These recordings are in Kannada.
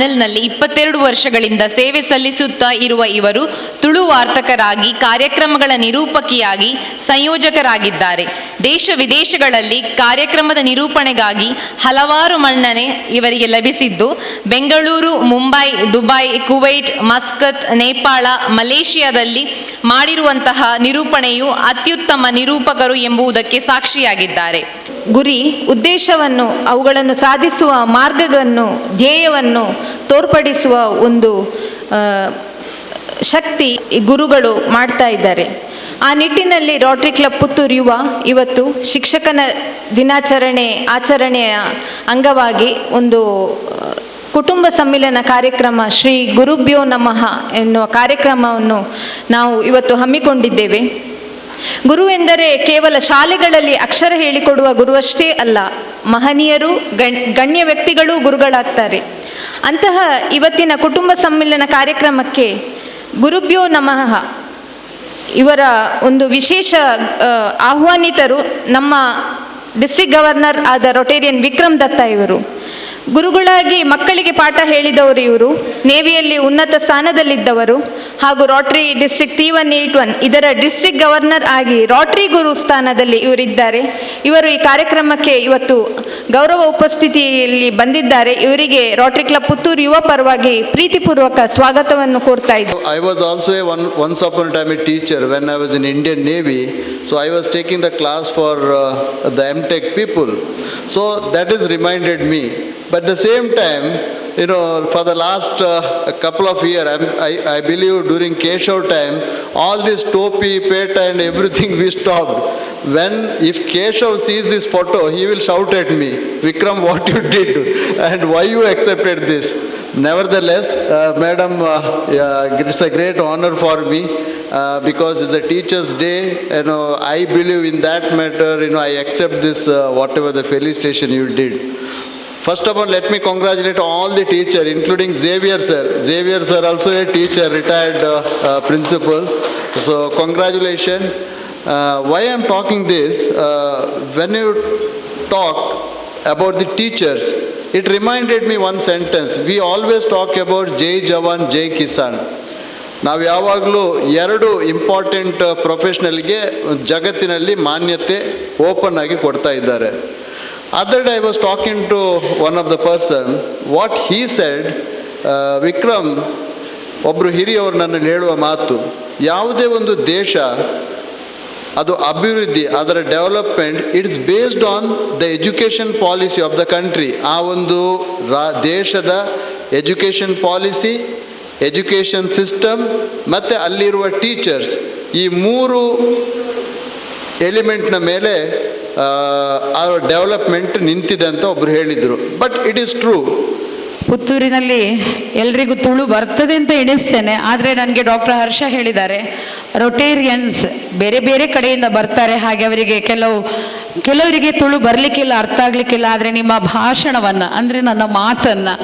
ಚಾನೆಲ್ನಲ್ಲಿ ಇಪ್ಪತ್ತೆರಡು ವರ್ಷಗಳಿಂದ ಸೇವೆ ಸಲ್ಲಿಸುತ್ತಾ ಇರುವ ಇವರು ತುಳು ವಾರ್ತಕರಾಗಿ, ಕಾರ್ಯಕ್ರಮಗಳ ನಿರೂಪಕಿಯಾಗಿ, ಸಂಯೋಜಕರಾಗಿದ್ದಾರೆ. ದೇಶ ವಿದೇಶಗಳಲ್ಲಿ ಕಾರ್ಯಕ್ರಮದ ನಿರೂಪಣೆಗಾಗಿ ಹಲವಾರು ಮನ್ನಣೆ ಇವರಿಗೆ ಲಭಿಸಿದ್ದು, Bengaluru, Mumbai, Dubai, Kuwait, Muscat, Nepal, ಮಲೇಷಿಯಾದಲ್ಲಿ ಮಾಡಿರುವಂತಹ ನಿರೂಪಣೆಯು ಅತ್ಯುತ್ತಮ ನಿರೂಪಕರು ಎಂಬುದಕ್ಕೆ ಸಾಕ್ಷಿಯಾಗಿದ್ದಾರೆ. ಗುರಿ, ಉದ್ದೇಶವನ್ನು, ಅವುಗಳನ್ನು ಸಾಧಿಸುವ ಮಾರ್ಗವನ್ನು ಧ್ಯೇಯವನ್ನು ತೋರ್ಪಡಿಸುವ ಒಂದು ಶಕ್ತಿ ಗುರುಗಳು ಮಾಡ್ತಾ ಇದ್ದಾರೆ. ಆ ನಿಟ್ಟಿನಲ್ಲಿ ರಾಟ್ರಿ ಕ್ಲಬ್ ಪುತ್ತೂರು ಯುವ ಇವತ್ತು ಶಿಕ್ಷಕನ ದಿನಾಚರಣೆ, ಆಚರಣೆಯ ಅಂಗವಾಗಿ ಒಂದು ಕುಟುಂಬ ಸಮ್ಮಿಲನ ಕಾರ್ಯಕ್ರಮ ಶ್ರೀ ಗುರುಭ್ಯೋ ನಮಃ ಎನ್ನುವ ಕಾರ್ಯಕ್ರಮವನ್ನು ನಾವು ಇವತ್ತು ಹಮ್ಮಿಕೊಂಡಿದ್ದೇವೆ. ಗುರು ಎಂದರೆ ಕೇವಲ ಶಾಲೆಗಳಲ್ಲಿ ಅಕ್ಷರ ಹೇಳಿಕೊಡುವ ಗುರುವಷ್ಟೇ ಅಲ್ಲ, ಮಹನೀಯರು ಗಣ್ಯ ವ್ಯಕ್ತಿಗಳು ಗುರುಗಳಾಗ್ತಾರೆ. ಅಂತಹ ಇವತ್ತಿನ ಕುಟುಂಬ ಸಮ್ಮಿಲನ ಕಾರ್ಯಕ್ರಮಕ್ಕೆ ಗುರುಭ್ಯೋ ನಮಃ. ಇವರ ಒಂದು ವಿಶೇಷ ಆಹ್ವಾನಿತರು ನಮ್ಮ ಡಿಸ್ಟ್ರಿಕ್ಟ್ ಗವರ್ನರ್ ಆದ ರೊಟೇರಿಯನ್ ವಿಕ್ರಮ್ ದತ್ತ ಇವರು. ಗುರುಗಳಾಗಿ ಮಕ್ಕಳಿಗೆ ಪಾಠ ಹೇಳಿದವರು ಇವರು, ನೇವಿಯಲ್ಲಿ ಉನ್ನತ ಸ್ಥಾನದಲ್ಲಿದ್ದವರು ಹಾಗೂ Rotary district three one eight one ಇದರ ಡಿಸ್ಟ್ರಿಕ್ಟ್ ಗವರ್ನರ್ ಆಗಿ ರಾಟ್ರಿ ಗುರು ಸ್ಥಾನದಲ್ಲಿ ಇವರಿದ್ದಾರೆ ಇವರು ಈ ಕಾರ್ಯಕ್ರಮಕ್ಕೆ ಇವತ್ತು ಗೌರವ ಉಪಸ್ಥಿತಿಯಲ್ಲಿ ಬಂದಿದ್ದಾರೆ ಇವರಿಗೆ ರಾಟ್ರಿ ಕ್ಲಬ್ ಪುತ್ತೂರು ಯುವ ಪರವಾಗಿ ಪ್ರೀತಿಪೂರ್ವಕ ಸ್ವಾಗತವನ್ನು ಕೋರ್ತಾ ಇದ್ದಾರೆ I was also a one once upon time time a teacher when I was in Indian Navy. So, I was taking the class for M the MTech people. So, that reminded reminded me. at the same time, you know, for the last uh, couple of years, I, I believe during Keshav time, all this topi, peta and everything we stopped. When, if Keshav sees this photo, he will shout at me, Vikram, what you did and why you accepted this. Nevertheless, uh, Madam, uh, yeah, it's a great honor for me uh, because the Teachers' Day. You know, I believe in that matter. You know, I accept this uh, whatever the felicitation you did. First of all, let me congratulate all the teacher, including Xavier sir. Xavier sir also a teacher, retired uh, uh, principal. So congratulations. Uh, why I'm talking this? Uh, when you talk about the teachers, it reminded me one sentence. We always talk about Jai Jawan, Jai Kisan. ನಾವು ಯಾವಾಗಲೂ ಎರಡು ಇಂಪಾರ್ಟೆಂಟ್ ಪ್ರೊಫೆಷ್ನಲ್ಗೆ ಜಗತ್ತಿನಲ್ಲಿ ಮಾನ್ಯತೆ ಓಪನ್ ಆಗಿ ಕೊಡ್ತಾ ಇದ್ದಾರೆ other I was talking talking to one of the person what said, said Vikram ಒಬ್ಬರು ಹಿರಿಯವರು ನನ್ನಲ್ಲಿ ಹೇಳುವ ಮಾತು ಯಾವುದೇ ಒಂದು ದೇಶ ಅದು ಅಭಿವೃದ್ಧಿ ಅದರ development it's based on the education policy of the country ಆ ಒಂದು ರಾ ದೇಶದ ಎಜುಕೇಷನ್ ಪಾಲಿಸಿ ಎಜುಕೇಷನ್ ಸಿಸ್ಟಮ್ ಮತ್ತು ಅಲ್ಲಿರುವ ಟೀಚರ್ಸ್ ಈ ಮೂರು ಎಲಿಮೆಂಟ್ನ ಮೇಲೆ ಆ ಡೆವಲಪ್ಮೆಂಟ್ ನಿಂತಿದೆ ಅಂತ ಒಬ್ಬರು ಹೇಳಿದರು. ಬಟ್ ಇಟ್ ಇಸ್ ಟ್ರೂ ಪುತ್ತೂರಿನಲ್ಲಿ ಎಲ್ರಿಗೂ ತುಳು ಬರ್ತದೆ ಅಂತ ಎಣಿಸ್ತೇನೆ, ಆದರೆ ನನಗೆ ಡಾಕ್ಟರ್ ಹರ್ಷ ಹೇಳಿದ್ದಾರೆ, ರೊಟೇರಿಯನ್ಸ್ ಬೇರೆ ಬೇರೆ ಕಡೆಯಿಂದ ಬರ್ತಾರೆ, ಹಾಗೆ ಅವರಿಗೆ ಕೆಲವು, ಕೆಲವರಿಗೆ ತುಳು ಬರಲಿಕ್ಕಿಲ್ಲ, ಅರ್ಥ ಆಗಲಿಕ್ಕಿಲ್ಲ, ಆದರೆ ನಿಮ್ಮ ಭಾಷಣವನ್ನು, ಅಂದರೆ ನನ್ನ ಮಾತನ್ನು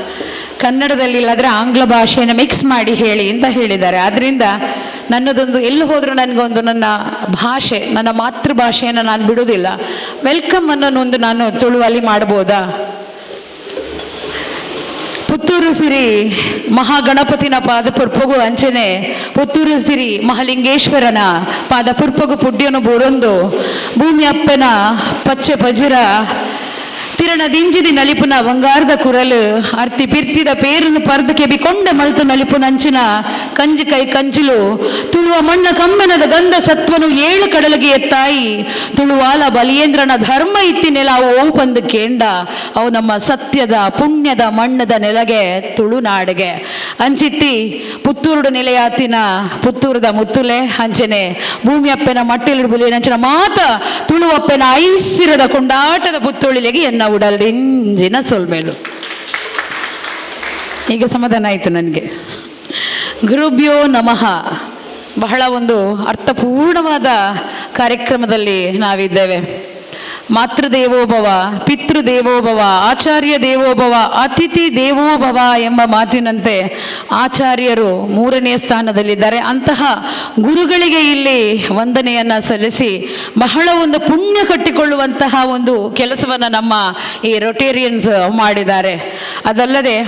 ಕನ್ನಡದಲ್ಲಿ ಇಲ್ಲಾದರೆ ಆಂಗ್ಲ ಭಾಷೆಯನ್ನು ಮಿಕ್ಸ್ ಮಾಡಿ ಹೇಳಿ ಅಂತ ಹೇಳಿದ್ದಾರೆ. ಆದ್ದರಿಂದ ನನ್ನದೊಂದು ಎಲ್ಲಿ ಹೋದರೂ ನನಗೊಂದು ನನ್ನ ಭಾಷೆ, ನನ್ನ ಮಾತೃಭಾಷೆಯನ್ನು ನಾನು ಬಿಡೋದಿಲ್ಲ ವೆಲ್ಕಮ್ ಅನ್ನೋದೊಂದು ನಾನು ತುಳುವಲ್ಲಿ ಮಾಡ್ಬೋದಾ? ಪುತ್ತೂರು ಸಿರಿ ಮಹಾಗಣಪತಿನ ಪಾದ ಪುರ್ಪಗು ಅಂಚನೆ, ಪುತ್ತೂರು ಸಿರಿ ಮಹಾಲಿಂಗೇಶ್ವರನ ಪಾದ ಪುರ್ಪಗು ಪುಡ್ಯನು ಬೂರೊಂದು ಭೂಮಿ ಅಪ್ಪನ ಪಚ್ಚೆ ಪಜುರ ತಿರಣ ದಿಂಜಿದಿ ನಲಿಪುನ ಬಂಗಾರದ ಕುರಲು ಅರ್ತಿ ಪಿರ್ತಿದ ಪೇರನ್ನು ಪರ್ದು ಕೆಬಿಕೊಂಡ ಮಲ್ತು ನಲಿಪು ನಂಚಿನ ಕಂಜಿ ಕೈ ಕಂಜಿಲು ತುಳುವ ಮಣ್ಣ ಕಂಬನದ ಗಂಧ ಸತ್ವನು ಏಳು ಕಡಲಿಗೆ ಎತ್ತಾಯಿ ತುಳುವಾಲ ಬಲಿಯೇಂದ್ರನ ಧರ್ಮ ಇತ್ತಿ ನೆಲ ಅವು ಬಂದು ಕೇಂಡ ಅವು ನಮ್ಮ ಸತ್ಯದ ಪುಣ್ಯದ ಮಣ್ಣದ ನೆಲಗೆ ತುಳುನಾಡಿಗೆ ಅಂಚಿತ್ತಿ ಪುತ್ತೂರುಡು ನೆಲೆಯಾತಿನ ಪುತ್ತೂರದ ಮುತ್ತುಲೆ ಅಂಚನೆ ಭೂಮಿಯಪ್ಪನ ಮಟ್ಟಿಲಿಡ್ಬುಲಿ ಅಂಚಿನ ಮಾತ ತುಳುವಪ್ಪೆನ ಐಸಿರದ ಕೊಂಡಾಟದ ಪುತ್ತೂಳಿಲೆಗೆ ಎನ್ನ ಉಡಲ್ದಿಂಜಿನ ಸೊಲ್ಮೇಲು. ಈಗ ಸಮಾಧಾನ ಆಯಿತು ನನಗೆ. ಗುರುಭ್ಯೋ ನಮಃ. ಬಹಳ ಒಂದು ಅರ್ಥಪೂರ್ಣವಾದ ಕಾರ್ಯಕ್ರಮದಲ್ಲಿ ನಾವಿದ್ದೇವೆ. ಮಾತೃದೇವೋಭವ, ಪಿತೃದೇವೋಭವ ಆಚಾರ್ಯ ದೇವೋಭವ ಅತಿಥಿ ದೇವೋಭವ ಎಂಬ ಮಾತಿನಂತೆ ಆಚಾರ್ಯರು ಮೂರನೇ ಸ್ಥಾನದಲ್ಲಿದ್ದಾರೆ. ಅಂತಹ ಗುರುಗಳಿಗೆ ಇಲ್ಲಿ ವಂದನೆಯನ್ನು ಸಲ್ಲಿಸಿ ಬಹಳ ಒಂದು ಪುಣ್ಯ ಕಟ್ಟಿಕೊಳ್ಳುವಂತಹ ಒಂದು ಕೆಲಸವನ್ನು ನಮ್ಮ ಈ ರೊಟೇರಿಯನ್ಸ್ ಮಾಡಿದ್ದಾರೆ. ಅದಲ್ಲದೆ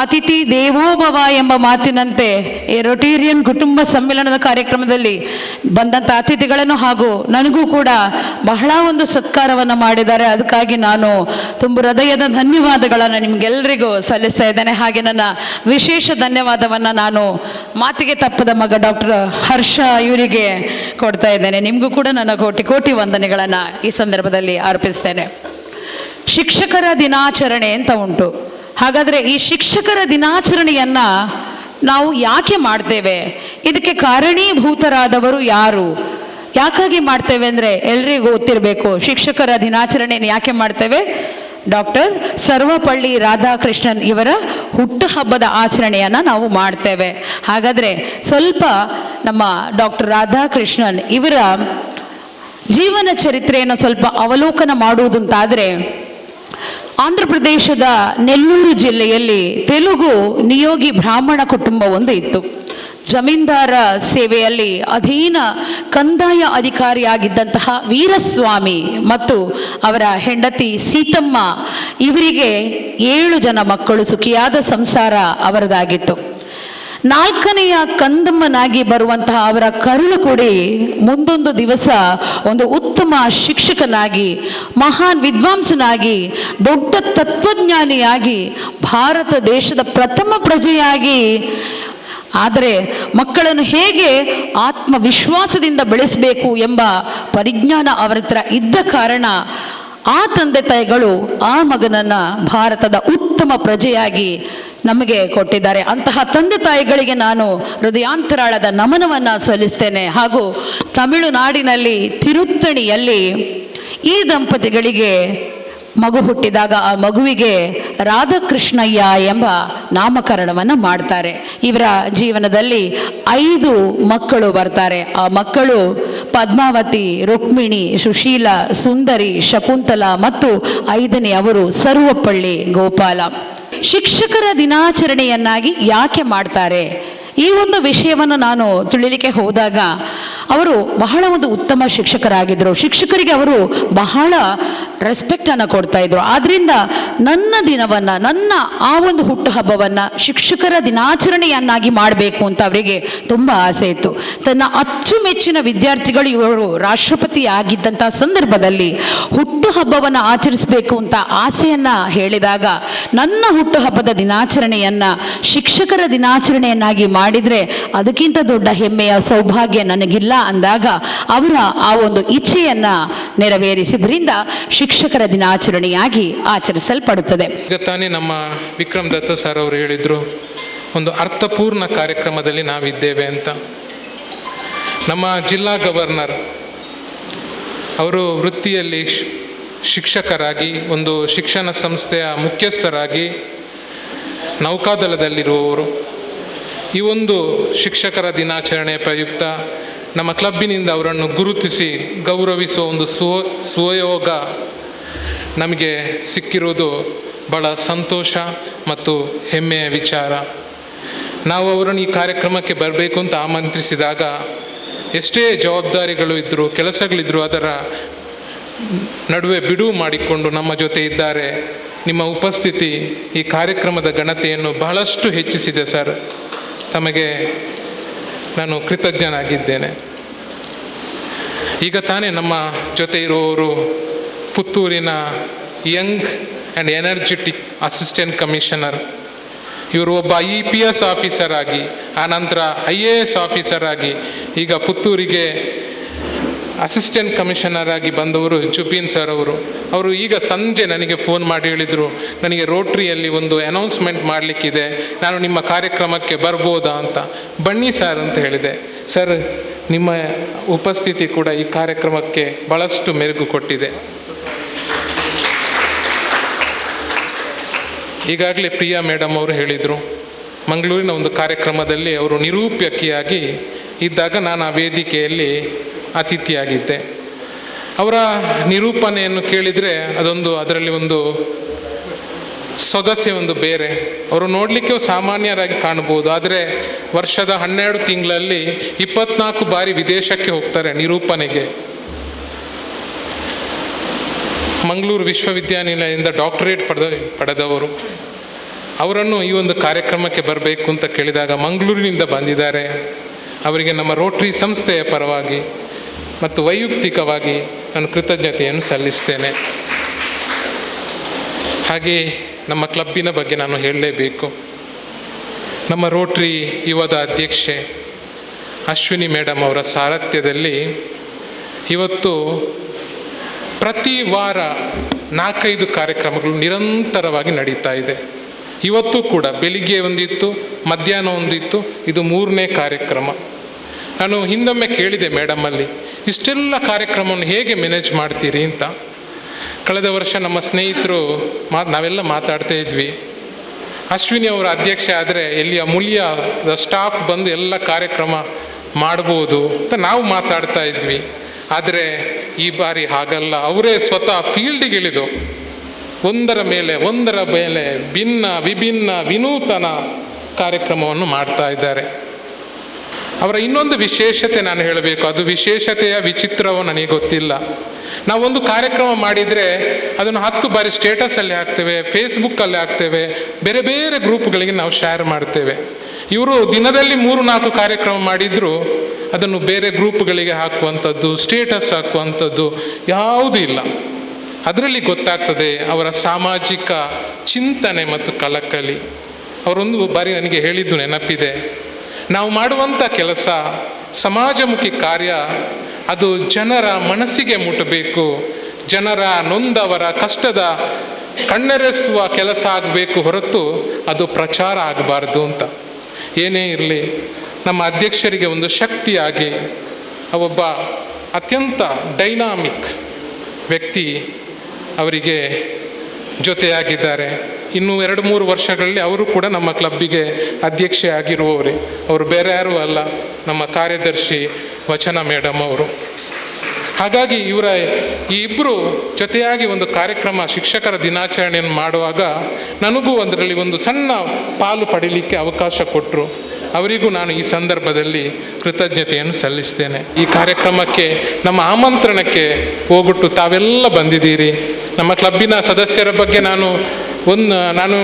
ಅತಿಥಿ ದೇವೋಭವ ಎಂಬ ಮಾತಿನಂತೆ ಈ ರೊಟೇರಿಯನ್ ಕುಟುಂಬ ಸಮ್ಮೇಳನದ ಕಾರ್ಯಕ್ರಮದಲ್ಲಿ ಬಂದಂಥ ಅತಿಥಿಗಳನ್ನು ಹಾಗೂ ನನಗೂ ಕೂಡ ಬಹಳ ಒಂದು ಸತ್ಕಾರವನ್ನು ಮಾಡಿದ್ದಾರೆ. ಅದಕ್ಕಾಗಿ ನಾನು ತುಂಬ ಹೃದಯದ ಧನ್ಯವಾದಗಳನ್ನು ನಿಮಗೆಲ್ಲರಿಗೂ ಸಲ್ಲಿಸ್ತಾ ಇದ್ದೇನೆ. ಹಾಗೆ ನನ್ನ ವಿಶೇಷ ಧನ್ಯವಾದವನ್ನು ನಾನು ಮಾತಿಗೆ ತಪ್ಪದ ಮಗ ಡಾಕ್ಟರ್ ಹರ್ಷ ಇವರಿಗೆ ಕೊಡ್ತಾ ಇದ್ದೇನೆ. ನಿಮಗೂ ಕೂಡ ನನ್ನ ಕೋಟಿ ಕೋಟಿ ವಂದನೆಗಳನ್ನು ಈ ಸಂದರ್ಭದಲ್ಲಿ ಅರ್ಪಿಸ್ತೇನೆ. ಶಿಕ್ಷಕರ ದಿನಾಚರಣೆ ಅಂತ ಉಂಟು. ಹಾಗಾದರೆ ಈ ಶಿಕ್ಷಕರ ದಿನಾಚರಣೆಯನ್ನು ನಾವು ಯಾಕೆ ಮಾಡ್ತೇವೆ? ಇದಕ್ಕೆ ಕಾರಣೀಭೂತರಾದವರು ಯಾರು? ಯಾಕಾಗಿ ಮಾಡ್ತೇವೆ ಅಂದರೆ ಎಲ್ರಿಗೂ ಗೊತ್ತಿರಬೇಕು, ಶಿಕ್ಷಕರ ದಿನಾಚರಣೆಯನ್ನು ಯಾಕೆ ಮಾಡ್ತೇವೆ? ಡಾಕ್ಟರ್ ಸರ್ವಪಳ್ಳಿ ರಾಧಾಕೃಷ್ಣನ್ ಇವರ ಹುಟ್ಟುಹಬ್ಬದ ಆಚರಣೆಯನ್ನು ನಾವು ಮಾಡ್ತೇವೆ. ಹಾಗಾದರೆ ಸ್ವಲ್ಪ ನಮ್ಮ ಡಾಕ್ಟರ್ ರಾಧಾಕೃಷ್ಣನ್ ಇವರ ಜೀವನ ಚರಿತ್ರೆಯನ್ನು ಸ್ವಲ್ಪ ಅವಲೋಕನ ಮಾಡುವುದಂತಾದರೆ ಆಂಧ್ರ ಪ್ರದೇಶದ ನೆಲ್ಲೂರು ಜಿಲ್ಲೆಯಲ್ಲಿ ತೆಲುಗು ನಿಯೋಗಿ ಬ್ರಾಹ್ಮಣ ಕುಟುಂಬ ಒಂದು ಇತ್ತು. ಜಮೀನ್ದಾರ ಸೇವೆಯಲ್ಲಿ ಅಧೀನ ಕಂದಾಯ ಅಧಿಕಾರಿಯಾಗಿದ್ದಂತಹ ವೀರಸ್ವಾಮಿ ಮತ್ತು ಅವರ ಹೆಂಡತಿ ಸೀತಮ್ಮ ಇವರಿಗೆ ಏಳು ಜನ ಮಕ್ಕಳು ಸುಖಿಯಾದ ಸಂಸಾರ ಅವರದಾಗಿತ್ತು. ನಾಲ್ಕನೆಯ ಕಂದಮ್ಮನಾಗಿ ಬರುವಂತಹ ಅವರ ಕರುಳು ಕೊಡಿ ಮುಂದೊಂದು ದಿವಸ ಒಂದು ಉತ್ತಮ ಶಿಕ್ಷಕನಾಗಿ, ಮಹಾನ್ ವಿದ್ವಾಂಸನಾಗಿ, ದೊಡ್ಡ ತತ್ವಜ್ಞಾನಿಯಾಗಿ, ಭಾರತ ದೇಶದ ಪ್ರಥಮ ಪ್ರಜೆಯಾಗಿ ಆದರೆ ಮಕ್ಕಳನ್ನು ಹೇಗೆ ಆತ್ಮವಿಶ್ವಾಸದಿಂದ ಬೆಳೆಸಬೇಕು ಎಂಬ ಪರಿಜ್ಞಾನ ಅವರ ಹತ್ರ ಇದ್ದ ಕಾರಣ ಆ ತಂದೆ ತಾಯಿಗಳು ಆ ಮಗನನ್ನ ಭಾರತದ ಉತ್ತಮ ಪ್ರಜೆಯಾಗಿ ನಮಗೆ ಕೊಟ್ಟಿದ್ದಾರೆ. ಅಂತಹ ತಂದೆ ತಾಯಿಗಳಿಗೆ ನಾನು ಹೃದಯಾಂತರಾಳದ ನಮನವನ್ನು ಸಲ್ಲಿಸ್ತೇನೆ. ಹಾಗೂ ತಮಿಳುನಾಡಿನಲ್ಲಿ ತಿರುತ್ತಣಿಯಲ್ಲಿ ಈ ದಂಪತಿಗಳಿಗೆ ಮಗು ಹುಟ್ಟಿದಾಗ ಆ ಮಗುವಿಗೆ ರಾಧಾಕೃಷ್ಣಯ್ಯ ಎಂಬ ನಾಮಕರಣವನ್ನು ಮಾಡ್ತಾರೆ. ಇವರ ಜೀವನದಲ್ಲಿ ಐದು ಮಕ್ಕಳು ಬರ್ತಾರೆ. ಆ ಮಕ್ಕಳು ಪದ್ಮಾವತಿ, ರುಕ್ಮಿಣಿ, ಸುಶೀಲ, ಸುಂದರಿ, ಶಕುಂತಲ ಮತ್ತು ಐದನೇ ಅವರು ಸರ್ವಪಳ್ಳಿ ಗೋಪಾಲ. ಶಿಕ್ಷಕರ ದಿನಾಚರಣೆಯನ್ನಾಗಿ ಯಾಕೆ ಮಾಡ್ತಾರೆ? ಈ ಒಂದು ವಿಷಯವನ್ನು ನಾನು ತಿಳಿಲಿಕ್ಕೆ ಹೋದಾಗ ಅವರು ಬಹಳ ಒಂದು ಉತ್ತಮ ಶಿಕ್ಷಕರಾಗಿದ್ದರು. ಶಿಕ್ಷಕರಿಗೆ ಅವರು ಬಹಳ ರೆಸ್ಪೆಕ್ಟನ್ನು ಕೊಡ್ತಾ ಇದ್ರು. ಆದ್ದರಿಂದ ನನ್ನ ದಿನವನ್ನು, ನನ್ನ ಆ ಒಂದು ಹುಟ್ಟುಹಬ್ಬವನ್ನು ಶಿಕ್ಷಕರ ದಿನಾಚರಣೆಯನ್ನಾಗಿ ಮಾಡಬೇಕು ಅಂತ ಅವರಿಗೆ ತುಂಬ ಆಸೆ ಇತ್ತು. ತನ್ನ ಅಚ್ಚುಮೆಚ್ಚಿನ ವಿದ್ಯಾರ್ಥಿಗಳು ಇವರು ರಾಷ್ಟ್ರಪತಿ ಆಗಿದ್ದಂಥ ಸಂದರ್ಭದಲ್ಲಿ ಹುಟ್ಟುಹಬ್ಬವನ್ನು ಆಚರಿಸಬೇಕು ಅಂತ ಆಸೆಯನ್ನು ಹೇಳಿದಾಗ ನನ್ನ ಹುಟ್ಟುಹಬ್ಬದ ದಿನಾಚರಣೆಯನ್ನು ಶಿಕ್ಷಕರ ದಿನಾಚರಣೆಯನ್ನಾಗಿ ಮಾಡಿದರೆ ಅದಕ್ಕಿಂತ ದೊಡ್ಡ ಹೆಮ್ಮೆಯ ಸೌಭಾಗ್ಯ ನನಗಿಲ್ಲ. ಅಂದಾಗ ಅವರ ಆ ಒಂದು ಇಚ್ಛೆಯನ್ನ ನೆರವೇರಿಸಿದ್ರಿಂದ ಶಿಕ್ಷಕರ ದಿನಾಚರಣೆಯಾಗಿ ಆಚರಿಸಲ್ಪಡುತ್ತದೆ. ನಮ್ಮ ವಿಕ್ರಮ್ ದತ್ತ ಸರ್ ಅವರು ಹೇಳಿದ್ರು, ಒಂದು ಅರ್ಥಪೂರ್ಣ ಕಾರ್ಯಕ್ರಮದಲ್ಲಿ ನಾವಿದ್ದೇವೆ ಅಂತ. ನಮ್ಮ ಜಿಲ್ಲಾ ಗವರ್ನರ್ ಅವರು ವೃತ್ತಿಯಲ್ಲಿ ಶಿಕ್ಷಕರಾಗಿ, ಒಂದು ಶಿಕ್ಷಣ ಸಂಸ್ಥೆಯ ಮುಖ್ಯಸ್ಥರಾಗಿ ನೌಕಾದಳದಲ್ಲಿರುವವರು. ಈ ಒಂದು ಶಿಕ್ಷಕರ ದಿನಾಚರಣೆ ಪ್ರಯುಕ್ತ ನಮ್ಮ ಕ್ಲಬ್ಬಿನಿಂದ ಅವರನ್ನು ಗುರುತಿಸಿ ಗೌರವಿಸುವ ಒಂದು ಸುವ ಸುಯೋಗ ನಮಗೆ ಸಿಕ್ಕಿರುವುದು ಬಹಳ ಸಂತೋಷ ಮತ್ತು ಹೆಮ್ಮೆಯ ವಿಚಾರ. ನಾವು ಅವರನ್ನು ಈ ಕಾರ್ಯಕ್ರಮಕ್ಕೆ ಬರಬೇಕು ಅಂತ ಆಮಂತ್ರಿಸಿದಾಗ ಎಷ್ಟೇ ಜವಾಬ್ದಾರಿಗಳು ಇದ್ದರೂ ಕೆಲಸಗಳಿದ್ದರೂ ಅದರ ನಡುವೆ ಬಿಡುವು ಮಾಡಿಕೊಂಡು ನಮ್ಮ ಜೊತೆ ಇದ್ದಾರೆ. ನಿಮ್ಮ ಉಪಸ್ಥಿತಿ ಈ ಕಾರ್ಯಕ್ರಮದ ಘನತೆಯನ್ನು ಬಹಳಷ್ಟು ಹೆಚ್ಚಿಸಿದೆ ಸರ್. ತಮಗೆ ನಾನು ಕೃತಜ್ಞನಾಗಿದ್ದೇನೆ. ಈಗ ತಾನೇ ನಮ್ಮ ಜೊತೆ ಇರುವವರು ಪುತ್ತೂರಿನ young and energetic assistant commissioner. ಇವರು ಒಬ್ಬ ಐ ಪಿ ಎಸ್ ಆಫೀಸರ್ ಆಗಿ, ಆನಂತರ ಐ ಎ ಎಸ್ ಆಫೀಸರ್ ಆಗಿ ಈಗ ಪುತ್ತೂರಿಗೆ ಅಸಿಸ್ಟೆಂಟ್ ಕಮಿಷನರ್ ಆಗಿ ಬಂದವರು ಜುಬೀನ್ ಸರ್ ಅವರು. ಅವರು ಈಗ ಸಂಜೆ ನನಗೆ ಫೋನ್ ಮಾಡಿ ಹೇಳಿದರು, ನನಗೆ ರೋಟ್ರಿಯಲ್ಲಿ ಒಂದು ಅನೌನ್ಸ್ಮೆಂಟ್ ಮಾಡಲಿಕ್ಕಿದೆ, ನಾನು ನಿಮ್ಮ ಕಾರ್ಯಕ್ರಮಕ್ಕೆ ಬರ್ಬೋದಾ ಅಂತ. ಬನ್ನಿ ಸರ್ ಅಂತ ಹೇಳಿದೆ. ಸರ್, ನಿಮ್ಮ ಉಪಸ್ಥಿತಿ ಕೂಡ ಈ ಕಾರ್ಯಕ್ರಮಕ್ಕೆ ಭಾಳಷ್ಟು ಮೆರುಗು ಕೊಟ್ಟಿದೆ. ಈಗಾಗಲೇ ಪ್ರಿಯಾ ಮೇಡಮ್ ಅವರು ಹೇಳಿದರು, ಮಂಗಳೂರಿನ ಒಂದು ಕಾರ್ಯಕ್ರಮದಲ್ಲಿ ಅವರು ನಿರೂಪಕಿಯಾಗಿ ಇದ್ದಾಗ ನಾನು ಆ ವೇದಿಕೆಯಲ್ಲಿ ಅತಿಥಿಯಾಗಿದ್ದೆ ಅವರ ನಿರೂಪಣೆಯನ್ನು ಕೇಳಿದರೆ ಅದೊಂದು ಅದರಲ್ಲಿ ಒಂದು ಸೊಗಸೆ ಒಂದು ಬೇರೆ. ಅವರು ನೋಡಲಿಕ್ಕೆ ಸಾಮಾನ್ಯರಾಗಿ ಕಾಣಬಹುದು. ಆದರೆ ವರ್ಷದ ಹನ್ನೆರಡು ತಿಂಗಳಲ್ಲಿ ಇಪ್ಪತ್ನಾಲ್ಕು ಬಾರಿ ವಿದೇಶಕ್ಕೆ ಹೋಗ್ತಾರೆ ನಿರೂಪಣೆಗೆ. ಮಂಗಳೂರು ವಿಶ್ವವಿದ್ಯಾನಿಲಯದಿಂದ ಡಾಕ್ಟರೇಟ್ ಪಡೆದ, ಪಡೆದವರು. ಅವರನ್ನು ಈ ಒಂದು ಕಾರ್ಯಕ್ರಮಕ್ಕೆ ಬರಬೇಕು ಅಂತ ಕೇಳಿದಾಗ ಮಂಗಳೂರಿನಿಂದ ಬಂದಿದ್ದಾರೆ. ಅವರಿಗೆ ನಮ್ಮ ರೋಟ್ರಿ ಸಂಸ್ಥೆಯ ಪರವಾಗಿ ಮತ್ತು ವೈಯಕ್ತಿಕವಾಗಿ ನಾನು ಕೃತಜ್ಞತೆಯನ್ನು ಸಲ್ಲಿಸ್ತೇನೆ. ಹಾಗೆ ನಮ್ಮ ಕ್ಲಬ್ಬಿನ ಬಗ್ಗೆ ನಾನು ಹೇಳಲೇಬೇಕು. ನಮ್ಮ ರೋಟ್ರಿ ಯುವದ ಅಧ್ಯಕ್ಷೆ ಅಶ್ವಿನಿ ಮೇಡಮ್ ಅವರ ಸಾರಥ್ಯದಲ್ಲಿ ಇವತ್ತು ಪ್ರತಿ ವಾರ ನಾಲ್ಕೈದು ಕಾರ್ಯಕ್ರಮಗಳು ನಿರಂತರವಾಗಿ ನಡೀತಾ ಇದೆ. ಇವತ್ತು ಕೂಡ ಬೆಳಿಗ್ಗೆ ಒಂದಿತ್ತು, ಮಧ್ಯಾಹ್ನ ಒಂದಿತ್ತು, ಇದು ಮೂರನೇ ಕಾರ್ಯಕ್ರಮ. ನಾನು ಹಿಂದೊಮ್ಮೆ ಕೇಳಿದೆ ಮೇಡಮಲ್ಲಿ ಇಷ್ಟೆಲ್ಲ ಕಾರ್ಯಕ್ರಮವನ್ನು ಹೇಗೆ ಮ್ಯಾನೇಜ್ ಮಾಡ್ತೀರಿ ಅಂತ ಕಳೆದ ವರ್ಷ ನಮ್ಮ ಸ್ನೇಹಿತರು ಮಾ, ನಾವೆಲ್ಲ ಮಾತಾಡ್ತಾ ಇದ್ವಿ. ಅಶ್ವಿನಿ ಅವರ ಅಧ್ಯಕ್ಷೆ ಆದರೆ ಎಲ್ಲಿ ಅಮೂಲ್ಯ ಸ್ಟಾಫ್ ಬಂದು ಎಲ್ಲ ಕಾರ್ಯಕ್ರಮ ಮಾಡ್ಬೋದು ಅಂತ ನಾವು ಮಾತಾಡ್ತಾ ಇದ್ವಿ. ಆದರೆ ಈ ಬಾರಿ ಹಾಗಲ್ಲ. ಅವರೇ ಸ್ವತಃ ಫೀಲ್ಡಿಗೆ ಇಳಿದು ಒಂದರ ಮೇಲೆ ಒಂದರ ಮೇಲೆ ಭಿನ್ನ, ವಿಭಿನ್ನ, ವಿನೂತನ ಕಾರ್ಯಕ್ರಮವನ್ನು ಮಾಡ್ತಾ ಇದ್ದಾರೆ. ಅವರ ಇನ್ನೊಂದು ವಿಶೇಷತೆ ನಾನು ಹೇಳಬೇಕು. ಅದು ವಿಶೇಷತೆಯ ವಿಚಿತ್ರವೋ ನನಗೆ ಗೊತ್ತಿಲ್ಲ. ನಾವೊಂದು ಕಾರ್ಯಕ್ರಮ ಮಾಡಿದರೆ ಅದನ್ನು ಹತ್ತು ಬಾರಿ ಸ್ಟೇಟಸಲ್ಲಿ ಹಾಕ್ತೇವೆ ಫೇಸ್ಬುಕ್ಕಲ್ಲಿ ಹಾಕ್ತೇವೆ, ಬೇರೆ ಬೇರೆ ಗ್ರೂಪ್ಗಳಿಗೆ ನಾವು ಶೇರ್ ಮಾಡ್ತೇವೆ. ಇವರು ದಿನದಲ್ಲಿ ಮೂರು ನಾಲ್ಕು ಕಾರ್ಯಕ್ರಮ ಮಾಡಿದರೂ, ಅದನ್ನು ಬೇರೆ ಗ್ರೂಪ್ಗಳಿಗೆ ಹಾಕುವಂಥದ್ದು ಸ್ಟೇಟಸ್ ಹಾಕುವಂಥದ್ದು ಯಾವುದೂ ಇಲ್ಲ. ಅದರಲ್ಲಿ ಗೊತ್ತಾಗ್ತದೆ ಅವರ ಸಾಮಾಜಿಕ ಚಿಂತನೆ ಮತ್ತು ಕಲಕಲಿ ಅವರೊಂದು ಬಾರಿ ನನಗೆ ಹೇಳಿದ್ದು ನೆನಪಿದೆ. ನಾವು ಮಾಡುವಂಥ ಕೆಲಸ ಸಮಾಜಮುಖಿ ಕಾರ್ಯ ಅದು ಜನರ ಮನಸ್ಸಿಗೆ ಮುಟ್ಟಬೇಕು, ಜನರ ನೊಂದವರ ಕಷ್ಟದ ಕಣ್ಣೆರೆಸುವ ಕೆಲಸ ಆಗಬೇಕು ಹೊರತು ಅದು ಪ್ರಚಾರ ಆಗಬಾರ್ದು ಅಂತ. ಏನೇ ಇರಲಿ, ನಮ್ಮ ಅಧ್ಯಕ್ಷರಿಗೆ ಒಂದು ಶಕ್ತಿಯಾಗಿ ಒಬ್ಬ ಅತ್ಯಂತ ಡೈನಾಮಿಕ್ ವ್ಯಕ್ತಿ ಅವರಿಗೆ ಜೊತೆಯಾಗಿದ್ದಾರೆ. ಇನ್ನು ಎರಡು ಮೂರು ವರ್ಷಗಳಲ್ಲಿ ಅವರು ಕೂಡ ನಮ್ಮ ಕ್ಲಬ್ಬಿಗೆ ಅಧ್ಯಕ್ಷೆ ಆಗಿರುವವರೇ. ಅವರು ಬೇರೆ ಯಾರೂ ಅಲ್ಲ, ನಮ್ಮ ಕಾರ್ಯದರ್ಶಿ ವಚನ ಮೇಡಮ್ ಅವರು. ಹಾಗಾಗಿ ಇವರ ಈ ಇಬ್ಬರು ಜೊತೆಯಾಗಿ ಒಂದು ಕಾರ್ಯಕ್ರಮ ಶಿಕ್ಷಕರ ದಿನಾಚರಣೆಯನ್ನು ಮಾಡುವಾಗ ನನಗೂ ಅದರಲ್ಲಿ ಒಂದು ಸಣ್ಣ ಪಾಲು ಪಡೀಲಿಕ್ಕೆ ಅವಕಾಶ ಕೊಟ್ಟರು ಅವರಿಗೂ ನಾನು ಈ ಸಂದರ್ಭದಲ್ಲಿ ಕೃತಜ್ಞತೆಯನ್ನು ಸಲ್ಲಿಸ್ತೇನೆ. ಈ ಕಾರ್ಯಕ್ರಮಕ್ಕೆ, ನಮ್ಮ ಆಮಂತ್ರಣಕ್ಕೆ ಹೋಗ್ಬಿಟ್ಟು ತಾವೆಲ್ಲ ಬಂದಿದ್ದೀರಿ. ನಮ್ಮ ಕ್ಲಬ್ಬಿನ ಸದಸ್ಯರ ಬಗ್ಗೆ ನಾನು ಒಂದು ನಾನು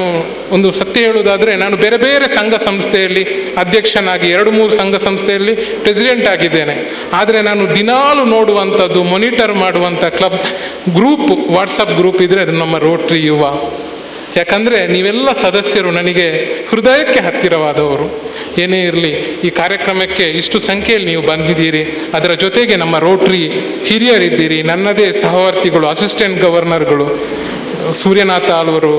ಒಂದು ಸತ್ಯ ಹೇಳುವುದಾದರೆ ನಾನು ಬೇರೆ ಬೇರೆ ಸಂಘ ಸಂಸ್ಥೆಯಲ್ಲಿ ಅಧ್ಯಕ್ಷನಾಗಿ, ಎರಡು ಮೂರು ಸಂಘ ಸಂಸ್ಥೆಯಲ್ಲಿ ಪ್ರೆಸಿಡೆಂಟ್ ಆಗಿದ್ದೇನೆ. ಆದರೆ ನಾನು ದಿನಾಲು ನೋಡುವಂಥದ್ದು ಮೊನಿಟರ್ ಮಾಡುವಂಥ ಕ್ಲಬ್ ಗ್ರೂಪ್ ವಾಟ್ಸಪ್ ಗ್ರೂಪ್ ಇದ್ದರೆ ಅದು ನಮ್ಮ ರೋಟ್ರಿ ಯುವ. ಯಾಕಂದರೆ ನೀವೆಲ್ಲ ಸದಸ್ಯರು, ನನಗೆ ಹೃದಯಕ್ಕೆ ಹತ್ತಿರವಾದವರು. ಏನೇ ಇರಲಿ, ಈ ಕಾರ್ಯಕ್ರಮಕ್ಕೆ ಇಷ್ಟು ಸಂಖ್ಯೆಯಲ್ಲಿ ನೀವು ಬಂದಿದ್ದೀರಿ. ಅದರ ಜೊತೆಗೆ ನಮ್ಮ ರೋಟ್ರಿ ಹಿರಿಯರಿದ್ದೀರಿ. ನನ್ನದೇ ಸಹವರ್ತಿಗಳು, ಅಸಿಸ್ಟೆಂಟ್ ಗವರ್ನರ್ಗಳು, ಸೂರ್ಯನಾಥ ಆಳ್ವರು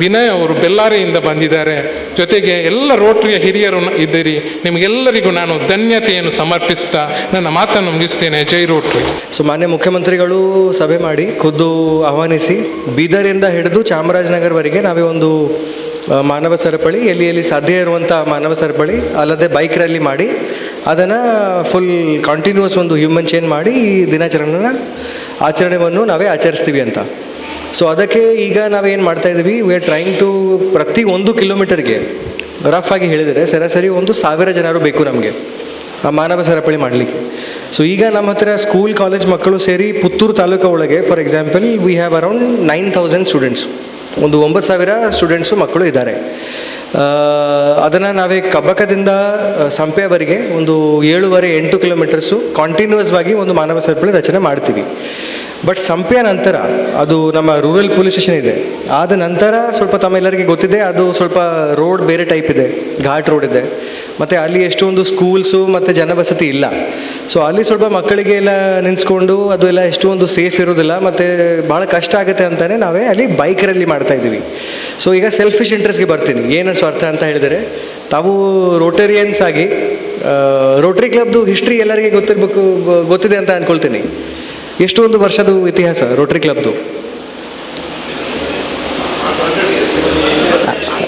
ವಿನಯ್ ಅವರು ಬೆಲ್ಲಾರಿಯಿಂದ ಬಂದಿದ್ದಾರೆ. ಜೊತೆಗೆ ಎಲ್ಲ ರೋಟ್ರಿಯ ಹಿರಿಯರು ಇದ್ದೀರಿ. ನಿಮಗೆಲ್ಲರಿಗೂ ನಾನು ಧನ್ಯತೆಯನ್ನು ಸಮರ್ಪಿಸ್ತಾ ನನ್ನ ಮಾತನ್ನು ಮುಗಿಸ್ತೇನೆ. ಜೈ ರೋಟ್ರಿ. ಸೊ, ಮಾನ್ಯ ಮುಖ್ಯಮಂತ್ರಿಗಳು, ಸಭೆ ಮಾಡಿ ಖುದ್ದು ಆಹ್ವಾನಿಸಿ ಬೀದರಿಂದ ಹಿಡಿದು ಚಾಮರಾಜನಗರವರೆಗೆ ನಾವೇ ಒಂದು ಮಾನವ ಸರಪಳಿ, ಎಲ್ಲಿ ಎಲ್ಲಿ ಸಾಧ್ಯ ಇರುವಂಥ ಮಾನವ ಸರಪಳಿ, ಅಲ್ಲದೆ ಬೈಕ್ ರ್ಯಾಲಿ ಮಾಡಿ, ಅದನ್ನು ಫುಲ್ ಕಂಟಿನ್ಯೂಸ್ ಒಂದು ಹ್ಯೂಮನ್ ಚೇಂಜ್ ಮಾಡಿ ಈ ದಿನಾಚರಣೆನ ಆಚರಣೆಯನ್ನು ನಾವೇ ಆಚರಿಸ್ತೀವಿ ಅಂತ. ಸೊ ಅದಕ್ಕೆ ಈಗ ನಾವೇನು ಮಾಡ್ತಾ ಇದ್ದೀವಿ ವಿ ಆರ್ ಟ್ರೈಂಗ್ ಟು ಪ್ರತಿ ಒಂದು ಕಿಲೋಮೀಟರ್ಗೆ ರಫ್ ಆಗಿ ಹೇಳಿದರೆ ಸರಾಸರಿ ಒಂದು ಸಾವಿರ ಜನರು ಬೇಕು ನಮಗೆ ಆ ಮಾನವ ಸರಪಳಿ ಮಾಡಲಿಕ್ಕೆ. ಸೊ ಈಗ ನಮ್ಮ ಹತ್ರ ಸ್ಕೂಲ್ ಕಾಲೇಜ್ ಮಕ್ಕಳು ಸೇರಿ ಪುತ್ತೂರು ತಾಲೂಕು ಒಳಗೆ for example we have around nine thousand students ಒಂದು ಒಂಬತ್ತು ಸಾವಿರ ಸ್ಟೂಡೆಂಟ್ಸು ಮಕ್ಕಳು ಇದ್ದಾರೆ. ಅದನ್ನು ನಾವೇ ಕಬ್ಬಕದಿಂದ ಸಂಪೆಯವರೆಗೆ ಒಂದು ಏಳುವರೆ ಎಂಟು ಕಿಲೋಮೀಟರ್ಸು ಕಾಂಟಿನ್ಯೂಸ್ ಆಗಿ ಒಂದು ಮಾನವ ಸರಪಳಿ ರಚನೆ ಮಾಡ್ತೀವಿ. ಬಟ್ ಸಂಪೆಯ ನಂತರ, ಅದು ನಮ್ಮ ರೂರಲ್ ಪೊಲೀಸ್ ಸ್ಟೇಷನ್ ಇದೆ. ಆದ ನಂತರ ಸ್ವಲ್ಪ ತಮ್ಮೆಲ್ಲರಿಗೆ ಗೊತ್ತಿದೆ, ಅದು ಸ್ವಲ್ಪ ರೋಡ್ ಬೇರೆ ಟೈಪ್ ಇದೆ, ಘಾಟ್ ರೋಡ್ ಇದೆ. ಮತ್ತು ಅಲ್ಲಿ ಎಷ್ಟೊಂದು ಸ್ಕೂಲ್ಸು ಮತ್ತು ಜನವಸತಿ ಇಲ್ಲ. ಸೊ ಅಲ್ಲಿ ಸ್ವಲ್ಪ ಮಕ್ಕಳಿಗೆ ಎಲ್ಲ ನಿನ್ಸ್ಕೊಂಡು, ಅದು ಎಲ್ಲ ಎಷ್ಟೊಂದು ಸೇಫ್ ಇರೋದಿಲ್ಲ, ಮತ್ತು ಭಾಳ ಕಷ್ಟ ಆಗುತ್ತೆ ಅಂತಲೇ ನಾವೇ ಅಲ್ಲಿ ಬೈಕ್ ರ್ಯಾಲಿ ಮಾಡ್ತಾ ಸೊ ಈಗ ಸೆಲ್ಫಿಶ್ ಇಂಟ್ರೆಸ್ಟ್ಗೆ ಬರ್ತೀನಿ. ಏನು ಸ್ವಾರ್ಥ ಅಂತ ಹೇಳಿದರೆ, ತಾವು ರೋಟೇರಿಯನ್ಸ್ ಆಗಿ ರೋಟರಿ ಕ್ಲಬ್ದು ಹಿಸ್ಟ್ರಿ ಎಲ್ಲರಿಗೆ ಗೊತ್ತಿರಬೇಕು, ಗೊತ್ತಿದೆ ಅಂತ ಅಂದ್ಕೊಳ್ತೀನಿ ಎಷ್ಟೊಂದು ವರ್ಷದ ಇತಿಹಾಸ ರೋಟರಿ ಕ್ಲಬ್ದು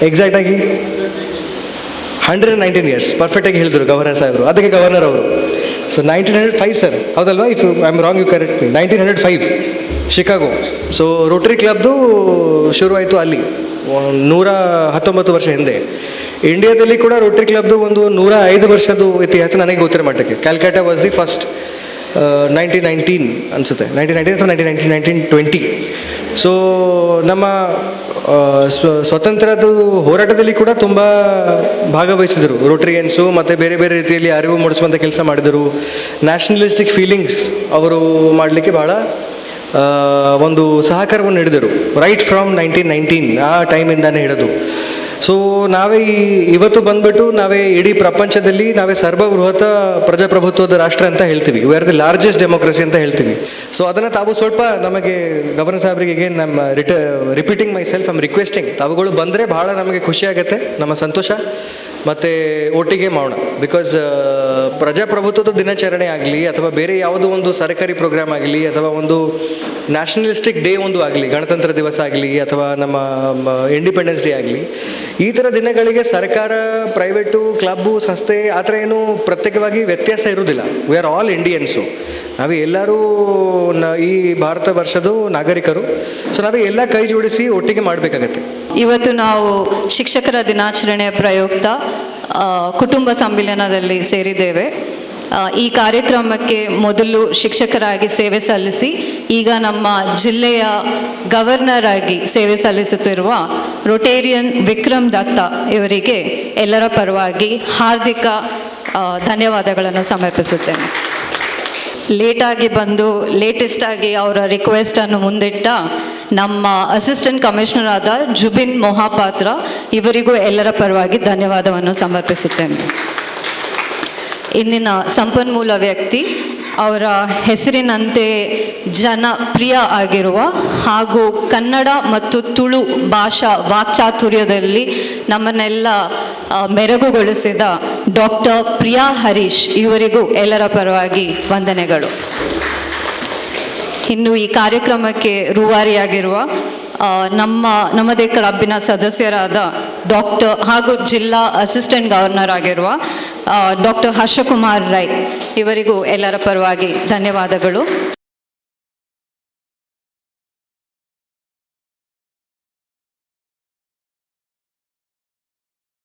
ಎಕ್ಸಾಕ್ಟಾಗಿ ಹಂಡ್ರೆಡ್ ನೈನ್ಟೀನ್ ಇಯರ್ಸ್ ಪರ್ಫೆಕ್ಟಾಗಿ ಹೇಳಿದ್ರು ಗವರ್ನರ್ ಸಾಹೇಬರು. ಅದಕ್ಕೆ ಗವರ್ನರ್ ಅವರು. So nineteen hundred five sir ಹೌದಲ್ವಾ? If I am wrong you correct nineteen hundred five Chicago so rotary ಕ್ಲಬ್ದು ಶುರುವಾಯಿತು ಅಲ್ಲಿ. ನೂರ ಹತ್ತೊಂಬತ್ತು ವರ್ಷ ಹಿಂದೆ. ಇಂಡಿಯಾದಲ್ಲಿ ಕೂಡ ರೋಟರಿ ಕ್ಲಬ್ದು ಒಂದು ನೂರ ಐದು ವರ್ಷದ ಇತಿಹಾಸ ನನಗೆ ಗೊತ್ತಿರೋ ಮಟ್ಟಕ್ಕೆ Calcutta was the first nineteen nineteen ಅನಿಸುತ್ತೆ. ನೈನ್ಟೀನ್ ನೈನ್ಟೀನ್ ಅಥವಾ ನೈನ್ಟೀನ್ ನೈನ್ಟೀನ್ ಟ್ವೆಂಟಿ ಸೊ ನಮ್ಮ ಆ, ಸ್ವ ಸ್ವತಂತ್ರದ ಹೋರಾಟದಲ್ಲಿ ಕೂಡ ತುಂಬ ಭಾಗವಹಿಸಿದರು. ರೋಟರಿಯನ್ಸು ಮತ್ತು ಬೇರೆ ಬೇರೆ ರೀತಿಯಲ್ಲಿ ಅರಿವು ಮೂಡಿಸುವಂಥ ಕೆಲಸ ಮಾಡಿದರು. ನ್ಯಾಷನಲಿಸ್ಟಿಕ್ ಫೀಲಿಂಗ್ಸ್ ಅವರು ಮಾಡಲಿಕ್ಕೆ ಭಾಳ ಒಂದು ಸಹಕಾರವನ್ನು ನೀಡಿದರು. ರೈಟ್ ಫ್ರಮ್ ನೈನ್ಟೀನ್ ನೈನ್ಟೀನ್ ಆ ಟೈಮಿಂದಾನೇ ಹಿಡಿದು. ಸೊ ನಾವೇ ಈ ಇವತ್ತು ಬಂದ್ಬಿಟ್ಟು ನಾವೇ ಇಡೀ ಪ್ರಪಂಚದಲ್ಲಿ ನಾವೇ ಸರ್ವಬೃಹತ ಪ್ರಜಾಪ್ರಭುತ್ವದ ರಾಷ್ಟ್ರ ಅಂತ ಹೇಳ್ತೀವಿ. We are the largest democracy ಅಂತ ಹೇಳ್ತೀವಿ. ಸೊ ಅದನ್ನು ತಾವು ಸ್ವಲ್ಪ ನಮಗೆ ಗವರ್ನರ್ ಸಾಹೇಬ್ರಿಗೆ ನಮ್ಮ ರಿಟ repeating myself I'm requesting ತಾವುಗಳು ಬಂದರೆ ಭಾಳ ನಮಗೆ ಖುಷಿ ಆಗುತ್ತೆ. ನಮ್ಮ ಸಂತೋಷ. ಮತ್ತು ಒಟ್ಟಿಗೆ ಮಾಡೋಣ ಬಿಕಾಸ್ ಪ್ರಜಾಪ್ರಭುತ್ವದ ದಿನಾಚರಣೆ ಆಗಲಿ ಅಥವಾ ಬೇರೆ ಯಾವುದೋ ಒಂದು ಸರ್ಕಾರಿ ಪ್ರೋಗ್ರಾಮ್ ಆಗಲಿ ಅಥವಾ ಒಂದು ನ್ಯಾಷನಲಿಸ್ಟಿಕ್ ಡೇ ಒಂದು ಆಗಲಿ, ಗಣತಂತ್ರ ದಿವಸ ಆಗಲಿ ಅಥವಾ ನಮ್ಮ ಇಂಡಿಪೆಂಡೆನ್ಸ್ ಡೇ ಆಗಲಿ, ಈ ಥರ ದಿನಗಳಿಗೆ ಸರ್ಕಾರ ಪ್ರೈವೇಟು ಕ್ಲಬ್ಬು ಸಂಸ್ಥೆ ಆ ಥರ ಏನು ಪ್ರತ್ಯೇಕವಾಗಿ ವ್ಯತ್ಯಾಸ ಇರುವುದಿಲ್ಲ. ವಿ ಆರ್ ಆಲ್ ಇಂಡಿಯನ್ಸು ನಾವು ಎಲ್ಲರೂ ನ, ಈ ಭಾರತ ವರ್ಷದ ನಾಗರಿಕರು. ಸೊ ನಾವೇ ಎಲ್ಲ ಕೈ ಜೋಡಿಸಿ ಒಟ್ಟಿಗೆ ಮಾಡಬೇಕಾಗತ್ತೆ. ಇವತ್ತು ನಾವು ಶಿಕ್ಷಕರ ದಿನಾಚರಣೆಯ ಪ್ರಯುಕ್ತ ಕುಟುಂಬ ಸಮ್ಮಿಲನದಲ್ಲಿ ಸೇರಿದ್ದೇವೆ. ಈ ಕಾರ್ಯಕ್ರಮಕ್ಕೆ ಮೊದಲು ಶಿಕ್ಷಕರಾಗಿ ಸೇವೆ ಸಲ್ಲಿಸಿ, ಈಗ ನಮ್ಮ ಜಿಲ್ಲೆಯ ಗವರ್ನರ್ ಆಗಿ ಸೇವೆ ಸಲ್ಲಿಸುತ್ತಿರುವ ರೊಟೇರಿಯನ್ ವಿಕ್ರಮ್ ದತ್ತ ಇವರಿಗೆ ಎಲ್ಲರ ಪರವಾಗಿ ಹಾರ್ದಿಕ ಧನ್ಯವಾದಗಳನ್ನು ಸಮರ್ಪಿಸುತ್ತೇನೆ. ಲೇಟಾಗಿ ಬಂದು ಲೇಟೆಸ್ಟ್ ಆಗಿ ಅವರ ರಿಕ್ವೆಸ್ಟನ್ನು ಮುಂದಿಟ್ಟ ನಮ್ಮ ಅಸಿಸ್ಟೆಂಟ್ ಕಮಿಷನರ್ ಆದ ಜುಬಿನ್ ಮೊಹಾಪಾತ್ರ ಇವರಿಗೂ ಎಲ್ಲರ ಪರವಾಗಿ ಧನ್ಯವಾದವನ್ನು ಸಮರ್ಪಿಸುತ್ತೇನೆ. ಇಂದಿನ ಸಂಪನ್ಮೂಲ ವ್ಯಕ್ತಿ ಅವರ ಹೆಸರಿನಂತೆ ಜನಪ್ರಿಯ ಆಗಿರುವ ಹಾಗೂ ಕನ್ನಡ ಮತ್ತು ತುಳು ಭಾಷಾ ವಾಕ್ಚಾತುರ್ಯದಲ್ಲಿ ನಮ್ಮನ್ನೆಲ್ಲ ಮೆರಗುಗೊಳಿಸಿದ ಡಾಕ್ಟರ್ ಪ್ರಿಯಾ ಹರೀಶ್ ಇವರಿಗೂ ಎಲ್ಲರ ಪರವಾಗಿ ವಂದನೆಗಳು. ಇನ್ನು ಈ ಕಾರ್ಯಕ್ರಮಕ್ಕೆ ರೂವಾರಿಯಾಗಿರುವ ನಮ್ಮ, ನಮ್ಮದೇ ಕ್ಲಬ್ಬಿನ ಸದಸ್ಯರಾದ ಡಾಕ್ಟರ್ ಹಾಗೂ ಜಿಲ್ಲಾ ಅಸಿಸ್ಟೆಂಟ್ ಗವರ್ನರ್ ಆಗಿರುವ ಡಾಕ್ಟರ್ ಹರ್ಷಕುಮಾರ್ ರೈ ಇವರಿಗೂ ಎಲ್ಲರ ಪರವಾಗಿ ಧನ್ಯವಾದಗಳು.